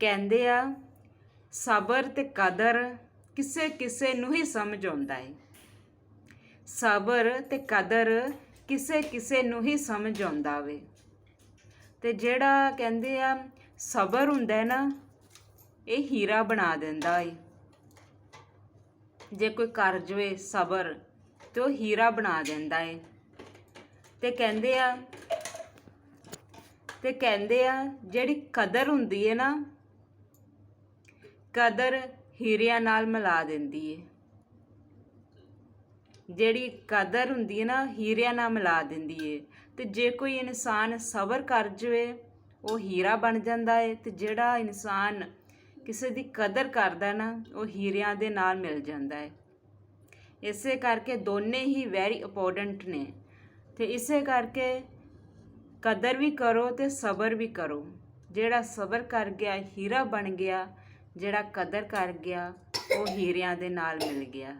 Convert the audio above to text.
ਕਹਿੰਦੇ ਆ, ਸਬਰ ਤੇ ਕਦਰ ਕਿਸੇ ਕਿਸੇ ਨੂੰ ਹੀ ਸਮਝ ਆਉਂਦਾ ਹੈ ਸਬਰ ਤੇ ਕਦਰ ਕਿਸੇ ਕਿਸੇ ਨੂੰ ਹੀ ਸਮਝ ਆਉਂਦਾ ਵੇ। ਤੇ ਜਿਹੜਾ ਕਹਿੰਦੇ ਆ, ਸਬਰ ਹੁੰਦਾ ਹੈ ਨਾ, ਇਹ ਹੀਰਾ ਬਣਾ ਦਿੰਦਾ ਏ। ਜੇ ਕੋਈ ਕਰ ਜਵੇ ਸਬਰ, ਤੇ ਉਹ ਹੀਰਾ ਬਣਾ ਦਿੰਦਾ ਏ। ਤੇ ਕਹਿੰਦੇ ਆ, ਤੇ ਕਹਿੰਦੇ ਆ, ਜਿਹੜੀ ਕਦਰ ਹੁੰਦੀ ਏ ਨਾ ਕਦਰ ਹੀਰਿਆਂ ਨਾਲ ਮਿਲਾ ਦਿੰਦੀ ਏ। ਜਿਹੜੀ ਕਦਰ ਹੁੰਦੀ ਹੈ ਨਾ, ਹੀਰਿਆਂ ਨਾਲ ਮਿਲਾ ਦਿੰਦੀ ਏ। ਤੇ ਜੇ ਕੋਈ ਇਨਸਾਨ ਸਬਰ ਕਰ ਜਵੇ, ਉਹ ਹੀਰਾ ਬਣ ਜਾਂਦਾ ਏ ਤੇ ਜਿਹੜਾ ਇਨਸਾਨ ਕਿਸੇ ਦੀ ਕਦਰ ਕਰਦਾ ਨਾ, ਉਹ ਹੀਰਿਆਂ ਦੇ ਨਾਲ ਮਿਲ ਜਾਂਦਾ ਏ। ਇਸੇ ਕਰਕੇ ਦੋਨੇ ਹੀ ਵੈਰੀ ਇੰਪੋਰਟੈਂਟ ਨੇ। ਤੇ ਇਸੇ ਕਰਕੇ ਕਦਰ ਵੀ ਕਰੋ ਤੇ ਸਬਰ ਵੀ ਕਰੋ। ਜਿਹੜਾ ਸਬਰ ਕਰ ਗਿਆ, ਹੀਰਾ ਬਣ ਗਿਆ ਜਿਹੜਾ ਕਦਰ ਕਰ ਗਿਆ ਉਹ ਹੀਰਿਆਂ ਦੇ ਨਾਲ ਮਿਲ ਗਿਆ।